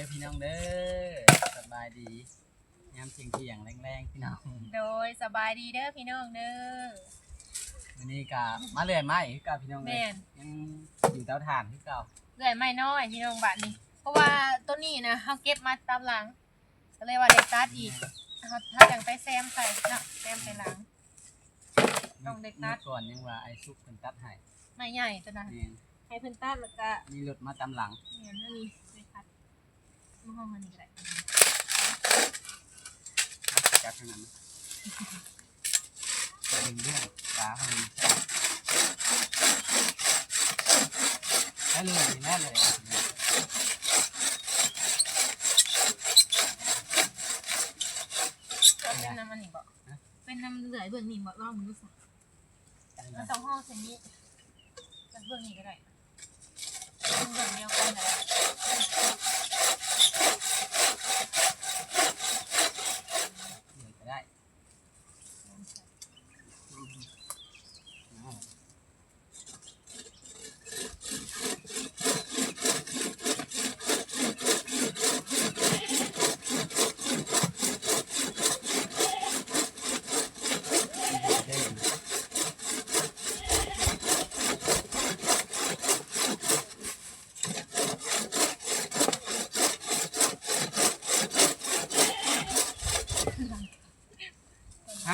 ด้อพี่น้องเด้อสบายดียามเที่ยงเที่ยงๆแรงๆพี่น้องโดยสบายดีเด้อพี่น้องเด้อวันนี้ก็มาเรื่อยมาอีกคือเก่าพี่น้องเลแม่ยนยังอยู่เตาถ่านคือเก่าเลื่อยไม่น้อยพี่น้องบัดนี้ เพราะว่าต้นนี้นะเฮาเก็บมาตามหลัง ก็เลยว่าได้ตัดอีกเฮาถ้าจังไปแซมใส่เนาะแซมใส่หลัง ต้องได้ตัดเมื่อก่อนยังว่าไอ้ซุกเพิ่นตัดให้ไม่ใหญ่ตัวนั้นแม่นให้เพิ่นตัดแล้วก็มีรถมาตามหลัง เนี่ยนั่นนี่ไปตัด มาห้องอันนี้ก็ได้จับทางนั้นจะดึงเรื่องตาเขาเลยแค่เลยแน่เลยก็เป็นน้ำอันนี้บ่เป็นน้ำเหลือยเบื้องนี้บ่ลองมึงดูสิมันต้องห้องเส้นนี้จากเบื้องนี้ก็ได้เป็นเบื้องเดียวกันก็ได้เดี๋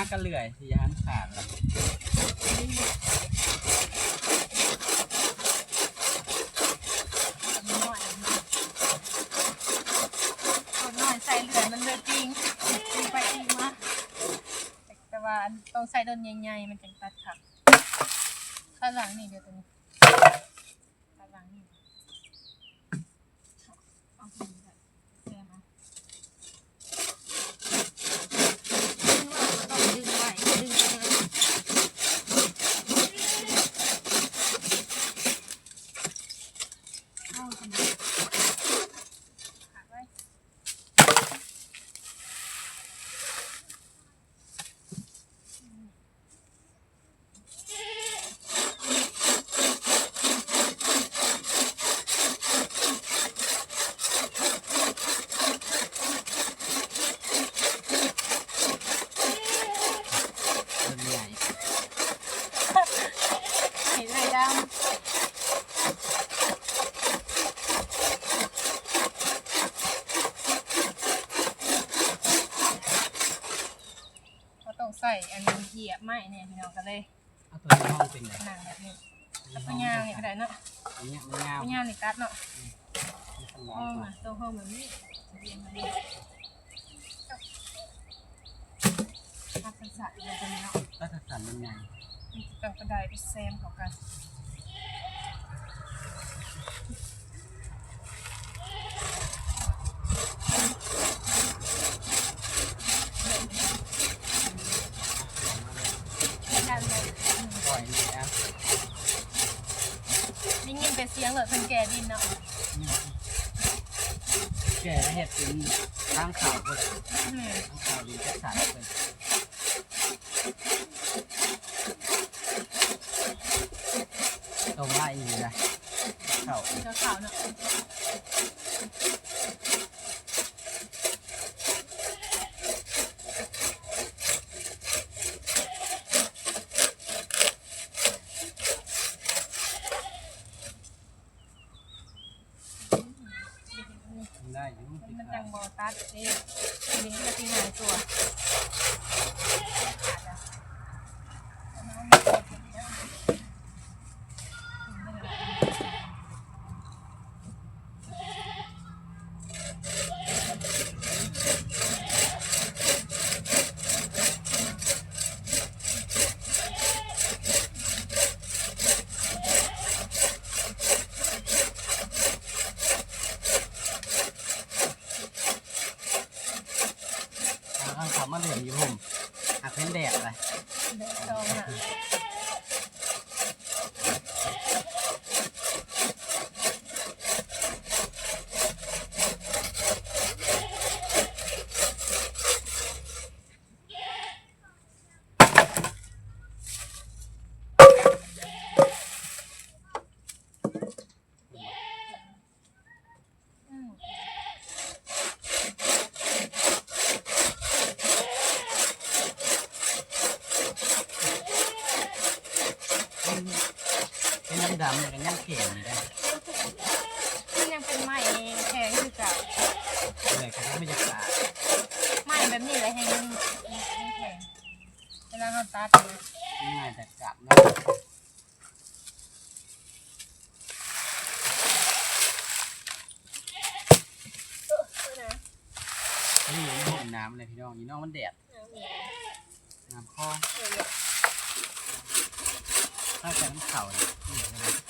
ากันเลื่อยที่ยันขาดแล้วหน่อยคนหน่อยใส่เหลือมันเลยจริงจริงไปจริงมาแต่ว่าต้องใส่ต้นใหญ่ๆมันจังตัดขับข้างหลังนี่เดี๋ยวตัวนี้ข้างหลังนี่เอาไปนี่ก่อนแซมเอาดึงไว้ต้องดึงไว้ดึงไปเลยเอาทำไมขาดไว้ เลื่อยใหญ่ เห็นไรดำก็ต้องใส่อันนี้ เหยียบไม้เนี่ยพี่น้องก็เลยเอาตัวนี้ห้องเป็นไงหนังแบบนี้แล้วก็ย่างเนี่ยก็ได้เนาะอันเนี้ยมันยาวก็ย่างนี่กัดเนาะมันสมอห้องงกว่าอะตรงห้องแบบนี้เรียงแบบนี้ถ้าเป็นสัตว์เดี๋ยวจะมีเนาะก็จะสั่นมันใหญ่มันจะต้องกระไดไปแซมเขากัน การเลย ปล่อยนี่อะ ได้ยินแต่ เสียงเลยเพิ่นแก่ดินเนาะแก่เห็ดเป็นทางข่าวเพิ่นอืมทางข่าวดีจะสั่นเพิ่นตรงไล่อยู่นะเข่าเจ้าขาวเนาะ ยังแข็งได้มันยังเป็นไหมแข็งคือเก่าอเลยแต่ไม่จะากตาดไหมแบบนี้เลยแห้งยังยังแข็งเวลาเราตัดเนี่ยง่ายแต่กลับเนาะนี่ไม่เห็นน้ำเลยพี่น้องนี่น้องมันแดดน้ำคลองถ้าแต่น้ำเข่าเนี่ย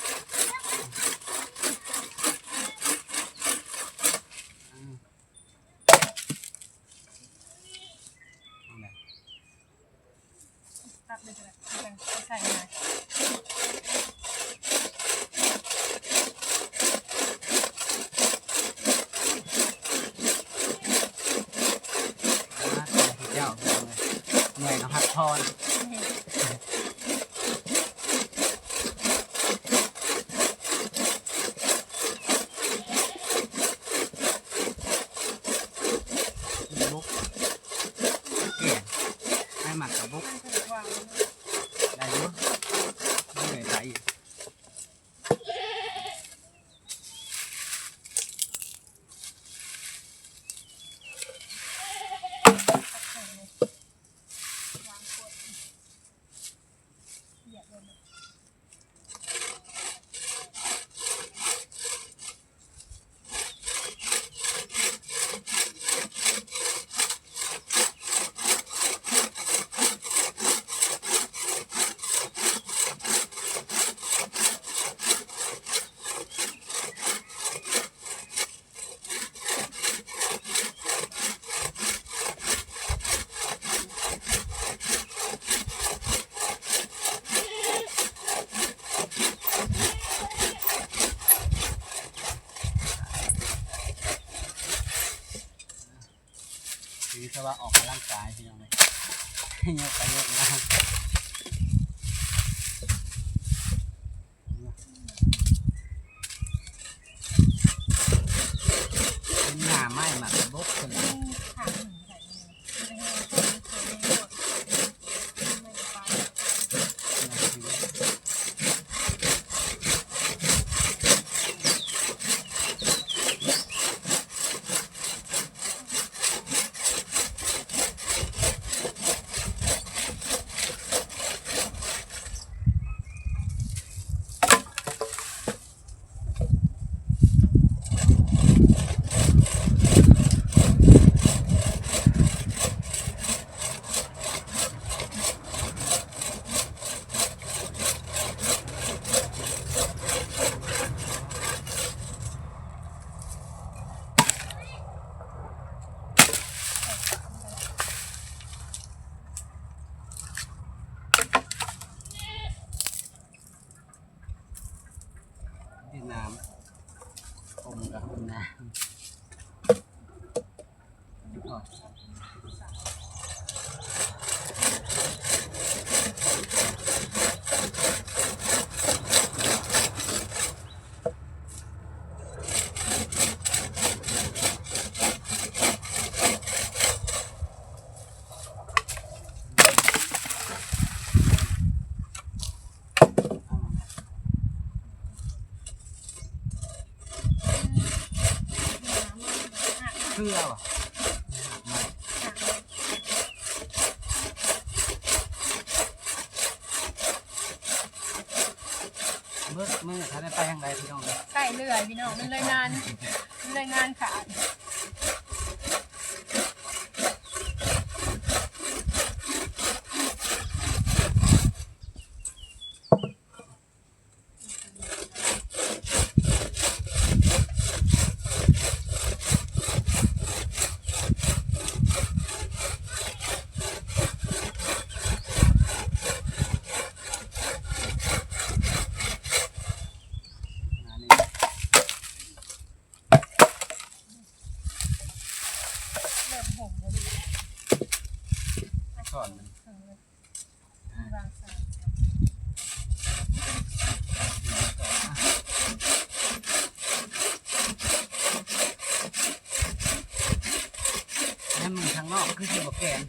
ทางนอกคือสิบอกแกน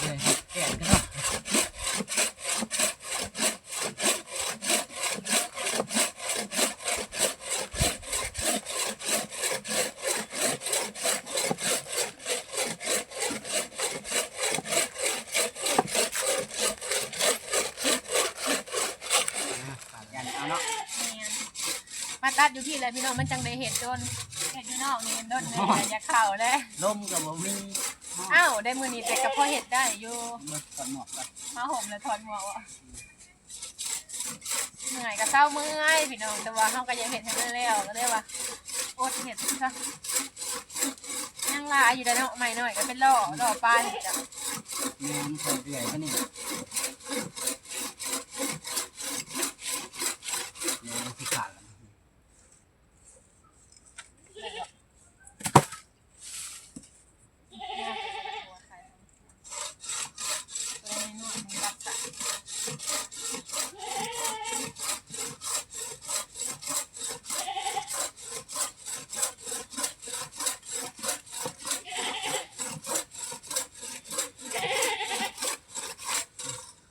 เลยแกนก็ได้มาตัดอยู่ที่เลยพี่น้องมันจังได้เห็ดจน นอกนี่โดนเลยอย่าเข่าเลยลมกับบ่มีอ้าวได้มือนี้แต่กับพ่อเห็ดได้อยู่เบิดกับหมอกกับมาห่มแล้วถอนหมวกอะเหนื่อยก็เศร้าเมื่อยพี่น้องแต่ว่าเขาก็ยังเห็ดให้มันแล้วก็เลยว่าอดเห็ดซะยังลายอยู่แต่เนาะใหม่หน่อยก็เป็นล่อล่อปลาเห็ดอะแม่นเคยเรื่อยปะนี่เดี๋ยวสิขาดแล้ว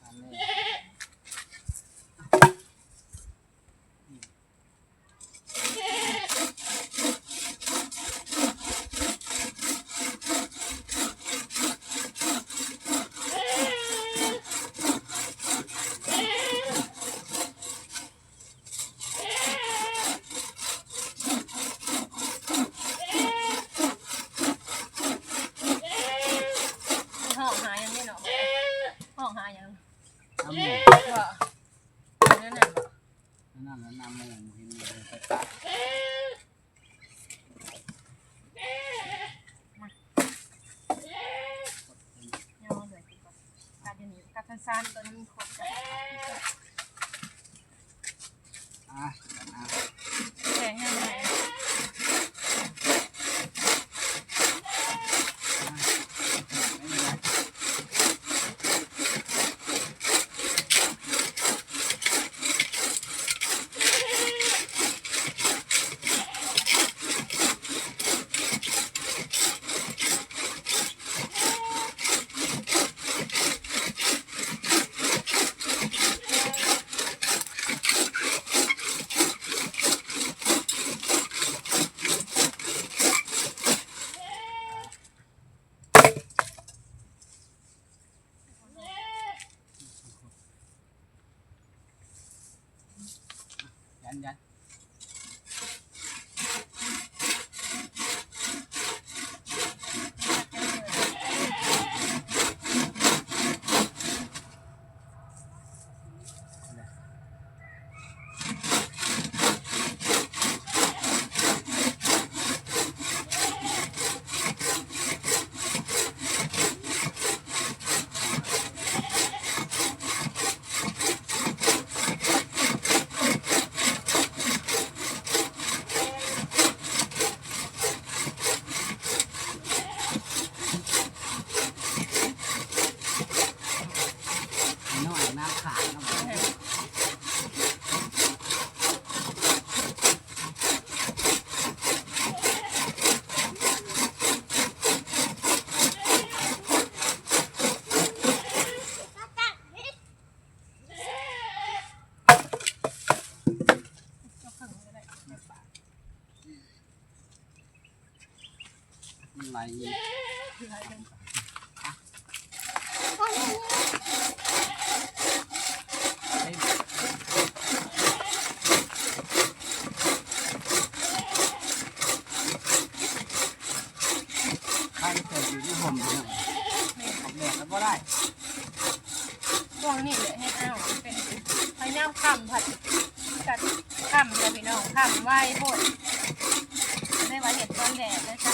อันนี้ ห้องหายังไม่เนาะห้องหายัง น้ำหมู ก็นั่นน่ะ นั่ มันไหลคือให้เป็นเฮ้ยข้างเกิดอยู่ที่ห่มเนี่ยออกแดดแล้วก็ได้พวกนี้เลยให้เอาเป็นพยายามคำผัดกัดคำเลยพี่น้องคำไหวโพดได้ว่าเห็ดตอนแดดนะจ๊ะ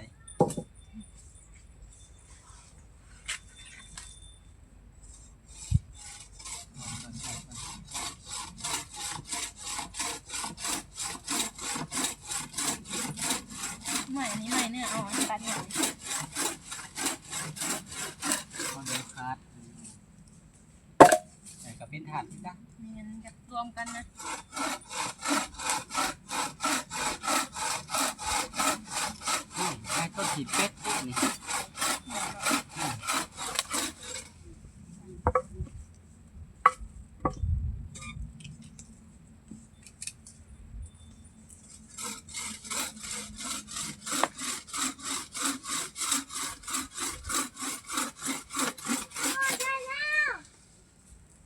ายม่อันนี้ใม่เนื้ออ่อนตัดใหม่ข้าเหนียวาดแต่กับเป็นถาดนี่จังมีเงินจะรวมกันนะ ไอ้ต้นขีดเป็ดนี่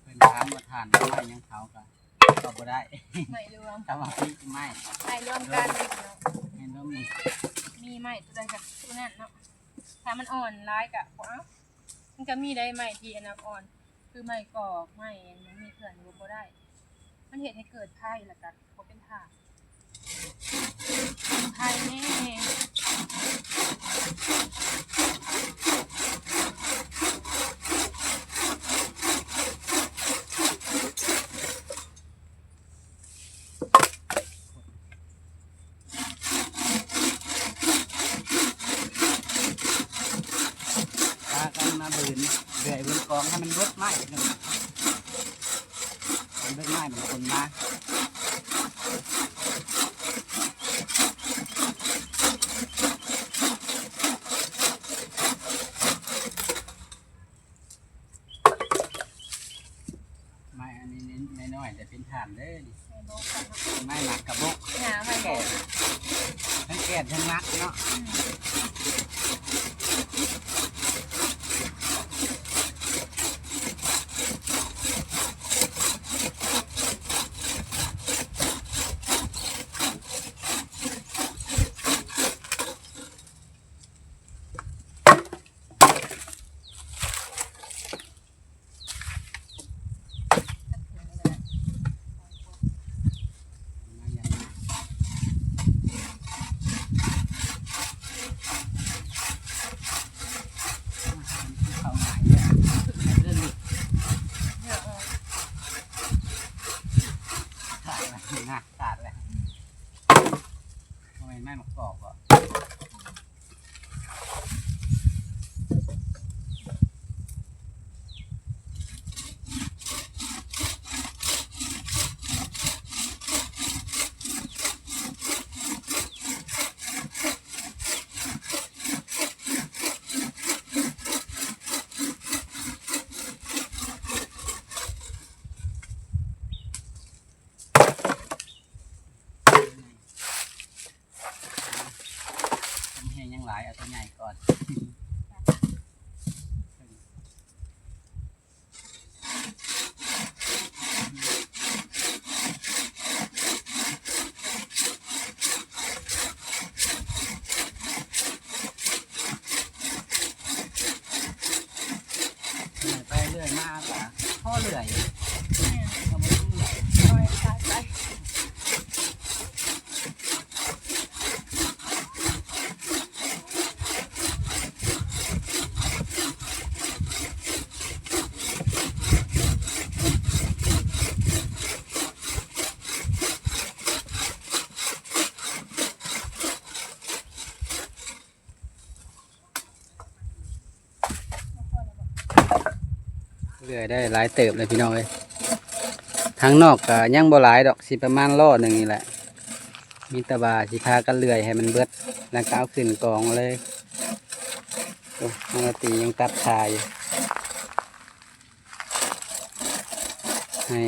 เป็นถามว่าทานไม่ยังเขาก็ก็บ่ได้ ไม่รวม ทำมาพี่ไม่ ไม่รวมกันเลยเนาะ เห็นแล้วมี มีไม้ ตัวใดกับตัวนั้นเนาะถ้ามันอ่อนร้ายกะว้าวมันจะมีได้ไม้ที่อันนั้นอ่อน คือไม้กอกไม้มันมีเขื่อนรวมบ่ได้ มันเหตุให้เกิดไพ่ละกันเพราะเป็นถ่านไพ่แน่ ตากันมาบืนเดือยบืนกองให้มันเบิดไม้หนึ่งันเบิดไม้มันคนมา ได้หลายเติบเลยพี่น้องเลยทางนอกก็ยังบ่หลายดอกสิประมาณล่อหนึ่งนี่แหละ มีตะบาสิพากันเลื่อยให้มันเบิดแล้วก็เอาขึ้นกองเลยโอ้น้องอาตียังตัดขาอยู่ให้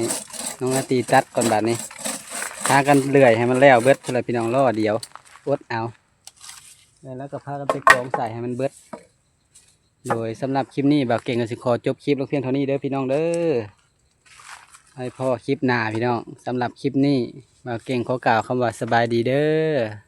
น้องอาตีตัดก่อนบัดนี้พากันเลื่อยให้มันแล้วเบิดเพื่อพี่น้องล่อเดียวอดเอา แล้วก็พากันไปกองใส่ให้มันเบิด โดยสำหรับคลิปนี้บ่าวเก่งก็สิขอจบคลิปลงเพียงเท่านี้เด้อพี่น้องเด้อให้พ่อคลิปหน้าพี่น้องสำหรับคลิปนี้บ่าวเก่งขอกล่าวคำว่าสบายดีเด้อ